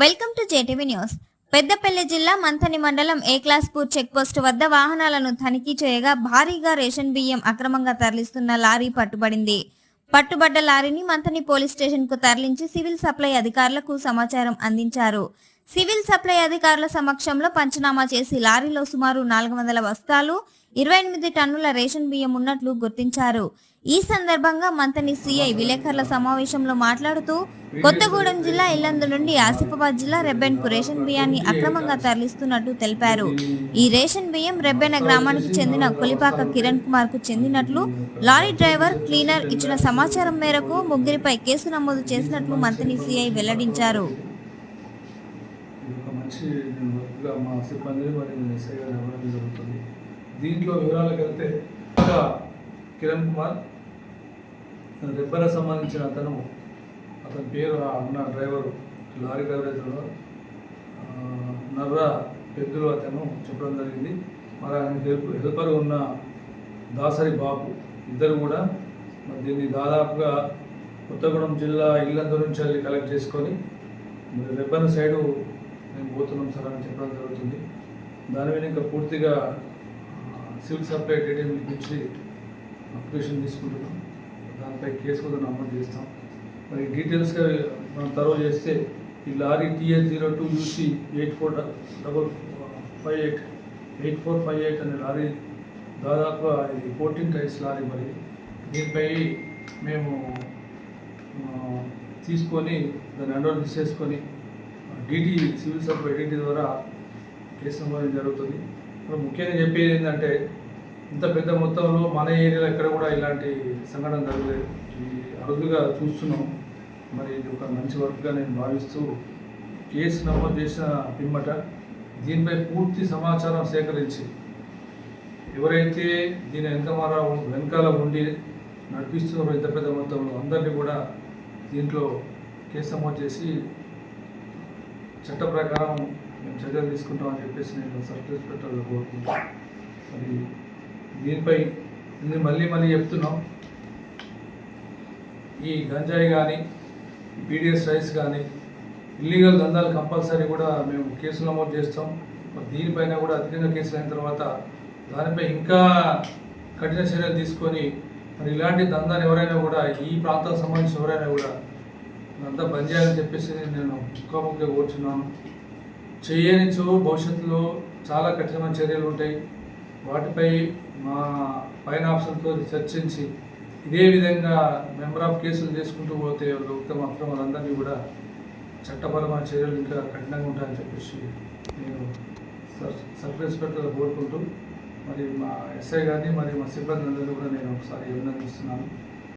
Welcome to JTV news. Peddapalli జిల్లా మంథని మండలం ఏ క్లాస్పూర్ checkpost వద్ద వాహనాలను తనిఖీ చేయగా భారీగా రేషన్ బియ్యం అక్రమంగా తరలిస్తున్న లారీ పట్టుబడింది. పట్టుబడ్డ లారీని మంథని పోలీస్ స్టేషన్కు తరలించి సివిల్ సప్లై అధికారులకు సమాచారం అందించారు. సివిల్ సప్లై అధికారుల సమక్షంలో పంచనామా చేసి లారీలో సుమారు నాలుగు వందల బస్తాలు ఇరవై ఎనిమిది టన్నుల రేషన్ బియ్యం ఉన్నట్లు గుర్తించారు. ఈ సందర్భంగా మంతని సిఐ విలేకరుల సమావేశంలో మాట్లాడుతూ కొత్తగూడెం జిల్లా ఇల్లందు నుండి ఆసిఫాబాద్ జిల్లా రెబ్బెన్కు రేషన్ బియ్యాన్ని అక్రమంగా తరలిస్తున్నట్టు తెలిపారు. ఈ రేషన్ బియ్యం రెబ్బెన గ్రామానికి చెందిన కొలిపాక కిరణ్ కుమార్కు చెందినట్లు లారీ డ్రైవర్ క్లీనర్ ఇచ్చిన సమాచారం మేరకు ముగ్గురిపై కేసు నమోదు చేసినట్లు మంతని సిఐ వెల్లడించారు. ఇది నేను మా సిబ్బంది మరి నేను ఎస్ఐ గారు ఇవ్వడం జరుగుతుంది. దీంట్లో వివరాలకు వెళ్తే కిరణ్ కుమార్ రెబ్బర సంబంధించిన అతను అతని పేరు ఆ ఉన్న డ్రైవరు లారీ డ్రైవర్ అతను నర్ర పెద్దలు అతను చెప్పడం జరిగింది. మరి ఆయన హెల్ప్ హెల్పర్ ఉన్న దాసరి బాబు ఇద్దరు కూడా మరి దీన్ని దాదాపుగా కొత్తగూడెం జిల్లా ఇల్లందు నుంచి వెళ్ళి కలెక్ట్ చేసుకొని మరి రెబ్బన్ సైడు మేము పోతున్నాం సార్ అని చెప్పడం జరుగుతుంది. దాని మీద ఇంకా పూర్తిగా సివిల్ సప్లై డీటెయిల్ ఇచ్చి అప్లికేషన్ తీసుకుంటున్నాం. దానిపై కేసు కూడా నమోదు చేస్తాం. మరి డీటెయిల్స్గా మనం తరవ చేస్తే ఈ lorry TS zero two UC eight four double five eight eight four five eight అనే లారీ దాదాపుగా ఇది ఫోర్టీన్ టైర్స్ లారీ మరి. దీనిపై మేము తీసుకొని దాన్ని అండర్ తీసేసుకొని డీటీ సివిల్ సప్లై డీటీ ద్వారా కేసు నమోదు జరుగుతుంది. ఇప్పుడు ముఖ్యంగా చెప్పేది ఏంటంటే ఇంత పెద్ద మొత్తంలో మన ఏరియాలో ఎక్కడ కూడా ఇలాంటి సంఘటన జరగలేదు. అరుదుగా చూస్తున్నాం. మరి ఇది ఒక మంచి వర్క్గా నేను భావిస్తూ కేసు నమోదు చేసిన పిమ్మట దీనిపై పూర్తి సమాచారం సేకరించి ఎవరైతే దీని వెనకమార వెనకాల ఉండి నడిపిస్తున్నారో ఇంత పెద్ద మొత్తంలో అందరినీ కూడా దీంట్లో కేసు నమోదు చేసి చట్ట ప్రకారం మేము చర్యలు తీసుకుంటామని చెప్పేసి నేను సర్కిల్ ఇన్స్పెక్టర్ కోరుకుంటాను మరి దీనిపై ఇది మళ్ళీ మళ్ళీ చెప్తున్నాం. ఈ గంజాయి కానీ పీడిఎస్ రైస్ కానీ ఇల్లీగల్ దందాలు కంపల్సరీ కూడా మేము కేసులు నమోదు చేస్తాం. మరి దీనిపైన కూడా అధికంగా కేసులు అయిన తర్వాత దానిపై ఇంకా కఠిన చర్యలు తీసుకొని మరి ఇలాంటి దందాలు ఎవరైనా కూడా ఈ ప్రాంతానికి సంబంధించిన ఎవరైనా కూడా అంతా బంద్ చేయాలని చెప్పేసి నేను ముఖాముఖిగా కూర్చున్నాను. చేయనిచో భవిష్యత్తులో చాలా కఠినమైన చర్యలు ఉంటాయి. వాటిపై మా పైన ఆఫీసర్తో చర్చించి ఇదే విధంగా మెంబర్ ఆఫ్ కేసులు చేసుకుంటూ పోతే ఉత్తమ అక్రమాలందరినీ కూడా చట్టపరమైన చర్యలు ఇంకా కఠినంగా ఉంటాయని చెప్పేసి నేను సర్ సబ్ ఇన్స్పెక్టర్ కోరుకుంటూ మరి మా ఎస్ఐ గారిని మరి మా సిబ్బంది అందరినీ కూడా నేను ఒకసారి అభినందిస్తున్నాను.